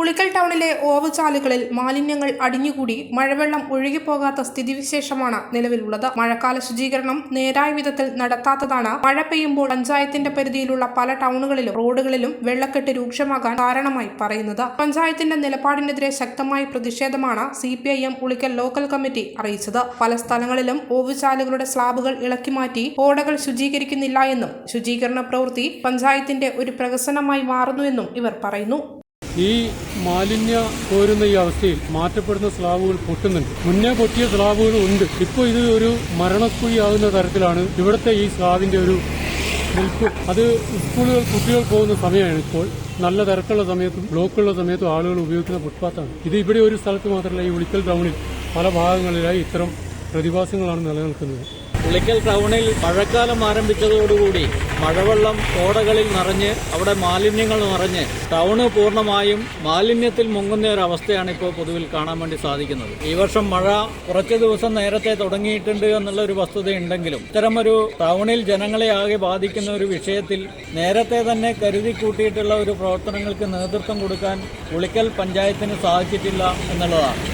ഉളിക്കൽ ടൗണിലെ ഓവുചാലുകളിൽ മാലിന്യങ്ങൾ അടിഞ്ഞുകൂടി മഴവെള്ളം ഒഴുകിപ്പോകാത്ത സ്ഥിതിവിശേഷമാണ് നിലവിലുള്ളത്. മഴക്കാല ശുചീകരണം നേരായ വിധത്തിൽ നടത്താത്തതാണ് മഴ പെയ്യുമ്പോൾ പഞ്ചായത്തിന്റെ പരിധിയിലുള്ള പല ടൗണുകളിലും റോഡുകളിലും വെള്ളക്കെട്ട് രൂക്ഷമാകാൻ കാരണമായി പറയുന്നത്. പഞ്ചായത്തിന്റെ നിലപാടിനെതിരെ ശക്തമായ പ്രതിഷേധമാണ് C P I M Ulikkal local committee അറിയിച്ചത്. പല സ്ഥലങ്ങളിലും ഓവുചാലുകളുടെ സ്ലാബുകൾ ഇളക്കി മാറ്റി ഓടകൾ ശുചീകരിക്കുന്നില്ല എന്നും ശുചീകരണ പ്രവൃത്തി പഞ്ചായത്തിന്റെ ഒരു പ്രഹസനമായി മാറുന്നുവെന്നും ഇവർ പറയുന്നു. ഈ മാലിന്യ കോരുന്ന ഈ അവസ്ഥയിൽ മാറ്റപ്പെടുന്ന സ്ലാബുകൾ പൊട്ടുന്നുണ്ട്. മുന്നേ പൊട്ടിയ സ്ലാബുകൾ ഉണ്ട്. ഇപ്പോൾ ഇത് ഒരു മരണക്കുഴിയാകുന്ന തരത്തിലാണ് ഇവിടുത്തെ ഈ സ്ലാബിന്റെ ഒരു നിൽപ്പ്. അത് സ്കൂളുകൾ കുട്ടികൾ പോകുന്ന സമയമാണ് ഇപ്പോൾ. നല്ല തിരക്കുള്ള സമയത്തും ബ്ലോക്കുള്ള സമയത്തും ആളുകൾ ഉപയോഗിക്കുന്ന ഫുട്പാത്താണ്. ഇത് ഇവിടെ ഒരു സ്ഥലത്ത് മാത്രമല്ല ഈ ഉളിക്കൽ ടൗണിൽ പല ഭാഗങ്ങളിലായി ഇത്തരം പ്രതിഭാസങ്ങളാണ് നിലനിൽക്കുന്നത്. ഉളിക്കൽ ടൗണിൽ മഴക്കാലം ആരംഭിച്ചതോടുകൂടി മഴവെള്ളം ഓടകളിൽ നിറഞ്ഞ് അവിടെ മാലിന്യങ്ങൾ നിറഞ്ഞ് ടൗണ് പൂർണമായും മാലിന്യത്തിൽ മുങ്ങുന്ന ഒരു അവസ്ഥയാണ് ഇപ്പോൾ പൊതുവിൽ കാണാൻ വേണ്ടി സാധിക്കുന്നത്. ഈ വർഷം മഴ കുറച്ച് ദിവസം നേരത്തെ തുടങ്ങിയിട്ടുണ്ട് എന്നുള്ള ഒരു വസ്തുതയുണ്ടെങ്കിലും ഇത്തരമൊരു ടൗണിൽ ജനങ്ങളെ ആകെ ബാധിക്കുന്ന ഒരു വിഷയത്തിൽ നേരത്തെ തന്നെ കരുതി കൂട്ടിയിട്ടുള്ള ഒരു പ്രവർത്തനങ്ങൾക്ക് നേതൃത്വം കൊടുക്കാൻ ഉളിക്കൽ പഞ്ചായത്തിന് സാധിച്ചിട്ടില്ല എന്നുള്ളതാണ്.